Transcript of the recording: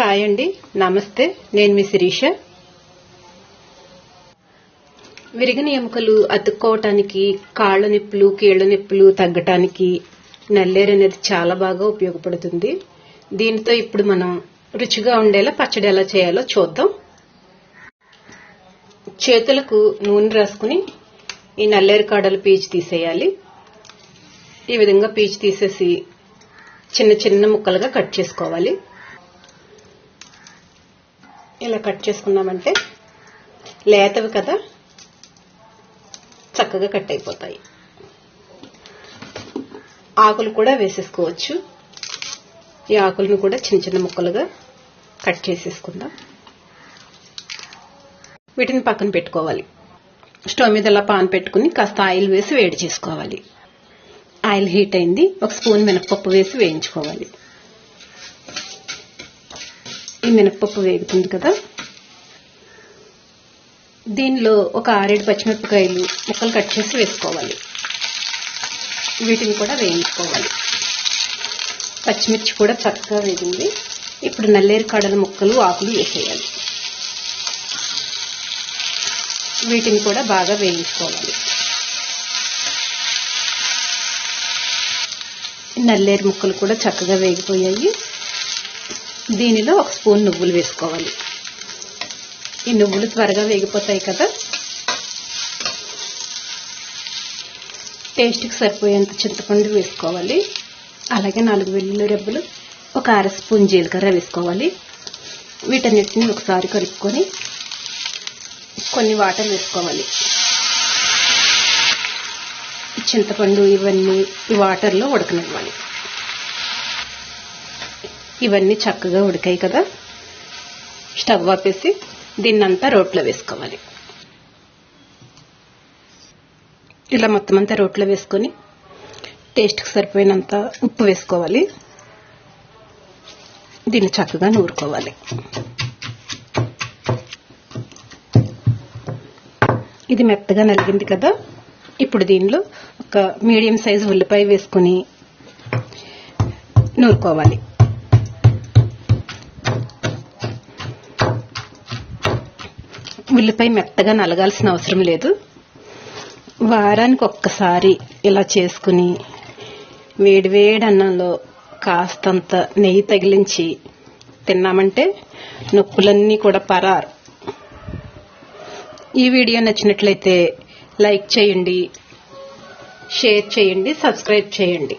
Hi అండి. నమస్తే. నేను మీ శిరీష. విరిగిన ఎముకలు అతుక్కోవటానికి కాళ్ళ నొప్పులు కీళ్ళ నొప్పులు తగ్గటానికి నల్లేరు అనేది చాలా బాగా ఉపయోగపడుతుంది. దీనితో ఇప్పుడు మనం రుచిగా ఉండేలా పచ్చడి ఎలా చేయాలో చూద్దాం. చేతులకు నూనె రాసుకుని ఈ నల్లేరు కాడలు పీచు తీసేయాలి. ఈ విధంగా పీచు తీసేసి చిన్న చిన్న ముక్కలుగా కట్ చేసుకోవాలి. ఇలా కట్ చేసుకున్నామంటే లేతవి కదా చక్కగా కట్ అయిపోతాయి. ఆకులు కూడా వేసేసుకోవచ్చు. ఈ ఆకులను కూడా చిన్న చిన్న ముక్కలుగా కట్ చేసేసుకుందాం. వీటిని పక్కన పెట్టుకోవాలి. స్టవ్ మీద ఇలా పాన్ పెట్టుకుని కాస్త ఆయిల్ వేసి వేడి చేసుకోవాలి. ఆయిల్ హీట్ అయింది. ఒక స్పూన్ మినపప్పు వేసి వేయించుకోవాలి. ఈ వేగుతుంది కదా. దీనిలో ఒక ఆరేడు పచ్చిమిరపకాయలు ముక్కలు కట్ చేసి వేసుకోవాలి. వీటిని కూడా వేయించుకోవాలి. పచ్చిమిర్చి కూడా చక్కగా వేగింది. ఇప్పుడు నల్లేరు కాడల ముక్కలు ఆకులు వేసేయాలి. వీటిని కూడా బాగా వేయించుకోవాలి. నల్లేరు ముక్కలు కూడా చక్కగా వేగిపోయాయి. దీనిలో ఒక స్పూన్ నువ్వులు వేసుకోవాలి. ఈ నువ్వులు త్వరగా వేగిపోతాయి కదా. టేస్ట్కి సరిపోయేంత చింతపండు వేసుకోవాలి. అలాగే నాలుగు వెల్లుల్లి రెబ్బలు ఒక అర స్పూన్ జీలకర్ర వేసుకోవాలి. వీటన్నిటిని ఒకసారి కలుపుకొని కొన్ని వాటర్ వేసుకోవాలి. చింతపండు ఇవన్నీ ఈ వాటర్లో ఉడకనివ్వాలి. ఇవన్నీ చక్కగా ఉడికాయి కదా. స్టవ్ ఆపేసి దీన్నంతా రోట్లో వేసుకోవాలి. ఇలా మొత్తం అంతా రోట్లో వేసుకొని టేస్ట్కి సరిపోయినంత ఉప్పు వేసుకోవాలి. దీన్ని చక్కగా నూరుకోవాలి. ఇది మెత్తగా నలిగింది కదా. ఇప్పుడు దీనిలో ఒక మీడియం సైజు ఉల్లిపాయ వేసుకుని నూరుకోవాలి. ఉల్లిపాయ మెత్తగా నలగాల్సిన అవసరం లేదు. వారానికి ఒక్కసారి ఇలా చేసుకుని వేడివేడి అన్నంలో కాస్తంత నెయ్యి తగిలించి తిన్నామంటే నొప్పులన్నీ కూడా పరారు. ఈ వీడియో నచ్చినట్లయితే లైక్ చేయండి షేర్ చేయండి సబ్స్క్రైబ్ చేయండి.